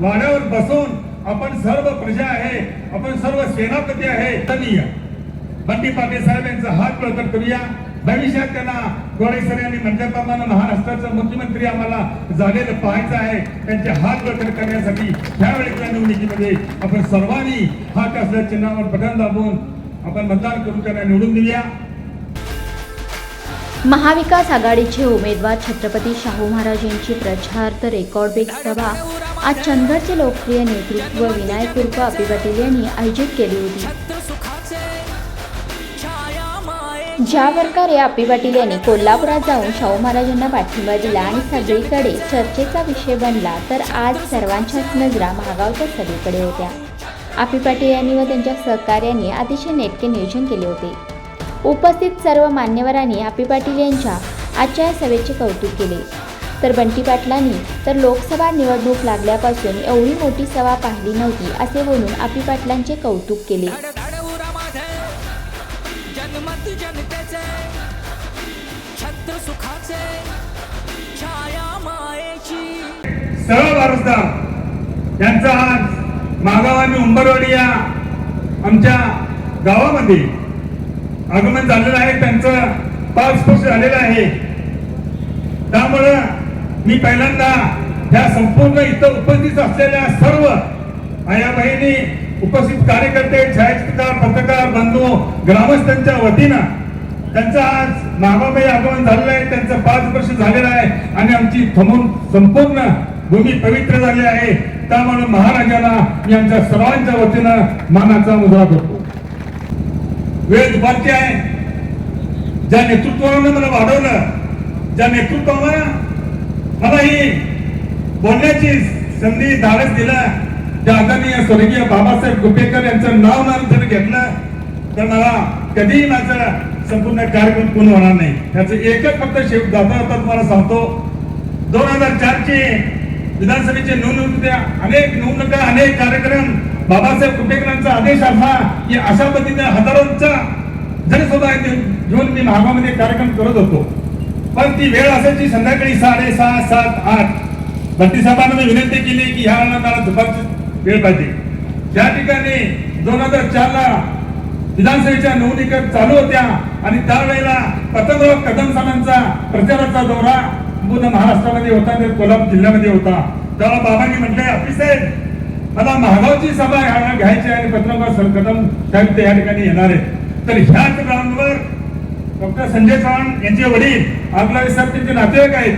वाड्यावर बसून आपण सर्व प्रजा आहे आपण सर्व सेनापती आहे धनीय. पाटील साहेब यांचा हात बळकट करूया. भविष्यात त्यांना गोडेसर यांनी म्हटल्याप्रमाणे महाराष्ट्राचा मुख्यमंत्री आम्हाला झालेलं पाहायचं आहे. त्यांचे हात बळकट करण्यासाठी त्यावेळेच्या निवडणुकीमध्ये आपण सर्वांनी हात असल्या चिन्हावर बटन दाबून आपण मतदान करून त्यांना निवडून दिल्या. महाविकास आघाडीचे उमेदवार छत्रपती शाहू महाराजांची तर रेकॉर्ड ब्रेक सभा. आज चंदगडचे लोकप्रिय नेतृत्व विनायक उर्फ अपी पाटील यांनी आयोजित केली होती. ज्या प्रकारे अपी पाटील यांनी कोल्हापुरात जाऊन शाहू महाराजांना पाठिंबा दिला आणि सगळीकडे चर्चेचा विषय बनला तर आज सर्वांच्याच नजरा महागावच्या सगळीकडे होत्या. अपी पाटील यांनी व त्यांच्या सहकार्यांनी अतिशय नेटके नियोजन केले होते. उपस्थित सर्व मान्यवरांनी आपी पाटील यांच्या आजच्या सभेचे कौतुक केले. तर बंटी पाटलांनी तर लोकसभा निवडणूक लागल्यापासून एवढी मोठी सभा पाहिली नव्हती असे बोलून आपी पाटलांचे कौतुक केले. धडधड छत्र वारसदार आज मागाव आम्ही उंबरवाडी या आमच्या गावामध्ये. आगमन झालेलं आहे त्यांचं पाच वर्ष झालेलं आहे. त्यामुळं मी पहिल्यांदा ह्या संपूर्ण इथं उपस्थित असलेल्या सर्व आया बहिणी उपस्थित कार्यकर्ते छायाचित्रकार पत्रकार बंधू ग्रामस्थांच्या वतीनं त्यांचं आज नामाबाई आगमन झालेलं आहे. त्यांचं पाच वर्ष झालेलं आहे आणि आमची थमून संपूर्ण भूमी पवित्र झाली आहे. त्यामुळे महाराजाला मी आमच्या सर्वांच्या वतीनं मानाचा मुजरा करतो वेळ दुपारची आहे ज्या नेतृत्वानं मला वाढवलं ज्या नेतृत्वानं मला ही बोलण्याची संधी धाडस दिला. त्या आदरणीय स्वर्गीय बाबासाहेब कुपेकर यांचं नाव नाव जर घेतलं तर मला कधीही माझं संपूर्ण कार्यक्रम पूर्ण होणार नाही. त्याचं एकच फक्त शेव जाता जाता तुम्हाला सांगतो. दोन हजार चारची विधानसभेचे निवडणुकीच्या अनेक निवडणुका अनेक कार्यक्रम. बाबासाहेब कुपेकरांचा आदेश असा की अशा पद्धतीने हजारोंचा जनसभा घेऊन मी भागामध्ये कार्यक्रम करत होतो. पण ती वेळ असायची संध्याकाळी साडेसहा सात आठ. बत्ती साहेबांना मी विनंती केली की ह्या मला दुपारची वेळ पाहिजे. त्या ठिकाणी दोन हजार चार ला विधानसभेच्या निवडणुका चालू होत्या आणि त्यावेळेला पतंगराव कदम साहेबांचा प्रचाराचा दौरा पूर्ण महाराष्ट्रामध्ये होता तर कोल्हापूर जिल्ह्यामध्ये होता. त्याला बाबांनी म्हटले ऑफिस साहेब मला महागावची सभा ह्या घ्यायची आणि पत्रकार सर कदम साहेब ते या ठिकाणी येणार आहेत. तर ह्याच ग्राउंडवर डॉक्टर संजय चव्हाण यांचे वडील आपला साहेब त्यांचे नातेवाईक आहेत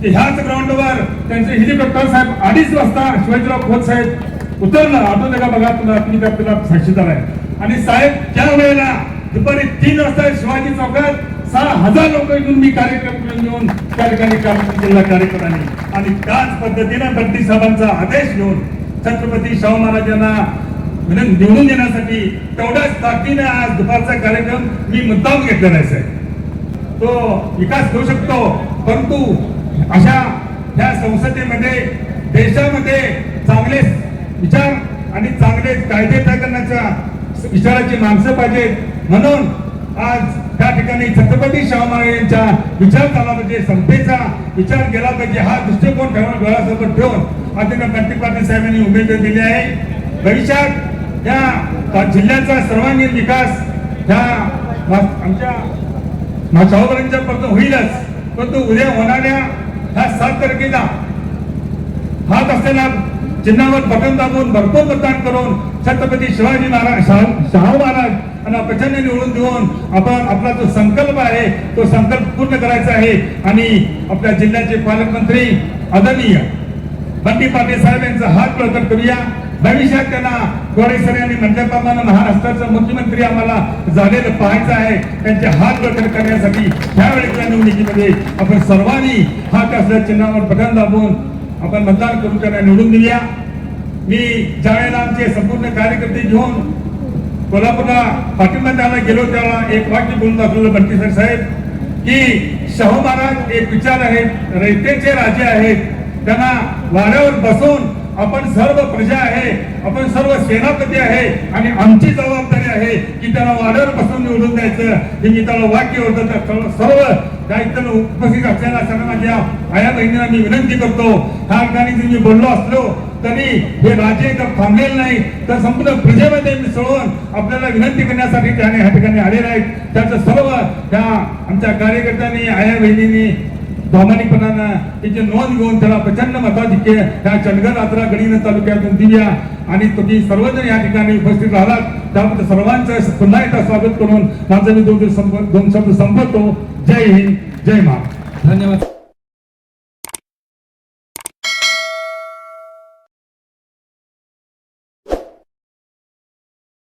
की ह्याच ग्राउंडवर त्यांचे हेलिकॉप्टर साहेब अडीच वाजता शिवाजीराव खोत साहेब उतरलं आठवतं का बघा तुला तुम्ही त्या तुला साक्षीदार आहे आणि साहेब त्या वेळेला दुपारी तीन वाजता शिवाजी चौकात सहा हजार लोक येऊन मी कार्यक्रम घेऊन त्या ठिकाणी कार्यक्रम केला कार्यक्रमाने आणि त्याच पद्धतीने बंटी साहेबांचा आदेश घेऊन छत्रपती शाहू महाराजांना विनंती निवडून देण्यासाठी तेवढ्याच ताकदीने आज दुपारचा कार्यक्रम मी मुद्दाम घेतलेला आहे साहेब. तो विकास करू शकतो परंतु अशा ह्या संसदेमध्ये देशामध्ये चांगले विचार आणि चांगले कायदे तयार करण्याच्या विचाराची माणसं पाहिजेत. म्हणून आज त्या ठिकाणी छत्रपती शाहू महाराज यांच्या विचार झाला पाहिजे विचार केला पाहिजे हा दृष्टिकोन ठेवून डोळ्यासोबत ठेवून आदित्य बंटी पाटील साहेबांनी उमेदवारी दिली आहे. भविष्यात या जिल्ह्याचा सर्वांगीण विकास ह्या आमच्या शाहूबाईंच्या पर्यंत होईलच. परंतु उद्या होणाऱ्या ह्या सात तारखेला हात असलेल्या चिन्हावर बटन दाबून भरपूर मतदान करून छत्रपती शिवाजी महाराज शाहू शाहू महाराज यांना प्रचंड निवडून देऊन आपण आपला जो संकल्प आहे तो संकल्प पूर्ण करायचा आहे. आणि आपल्या जिल्ह्याचे पालकमंत्री आदरणीय बंडी पाटील साहेब यांचा हात बळकट करूया. भविष्यात त्यांना गोडेसर यांनी म्हटल्याप्रमाणे महाराष्ट्राचा मुख्यमंत्री आम्हाला झालेलं पाहायचं आहे. त्यांचे हात बळकट करण्यासाठी त्यावेळेच्या निवडणुकीमध्ये आपण सर्वांनी हात असल्या चिन्हावर बटन दाबून आपण मतदान करून त्यांना निवडून दिल्या. मी ज्यावेळेला आमचे संपूर्ण कार्यकर्ते घेऊन कोल्हापूरला पाठिंबा द्यायला गेलो त्याला एक वाक्य बोलून दाखवलं बंटी साहेब की शाहू महाराज एक विचार आहेत रयतेचे राजे आहेत. त्यांना वाड्यावर बसून आपण सर्व प्रजा आहे आपण सर्व सेनापती आहे आणि आमची जबाबदारी आहे की त्याला वाड्यावर बसून निवडून द्यायचं. हे मी त्याला वाक्य होतं तर सर्व- दायित्व उपस्थित असलेल्या सर्व माझ्या आया बहिणींना मी विनंती करतो. ह्या ठिकाणी जर मी बोललो असलो तरी हे राजे जर थांबलेले नाही. तर संपूर्ण प्रजेमध्ये मिसळून आपल्याला विनंती करण्यासाठी त्याने ह्या ठिकाणी आलेले आहेत. त्याचं सर्व त्या आमच्या कार्यकर्त्यांनी आया बहिणींनी प्रामाणिकपणानं त्याची नोंद घेऊन त्याला प्रचंड मताधिक्य ह्या चंदगड आत्रा गडिंग तालुक्यातून दिल्या आणि तुम्ही सर्वजण या ठिकाणी उपस्थित राहिलात. त्याबद्दल सर्वांचं पुन्हा एकदा स्वागत करून माझं मी दोन संप- दोन शब्द संपवतो. जय हिंद जय महा धन्यवाद.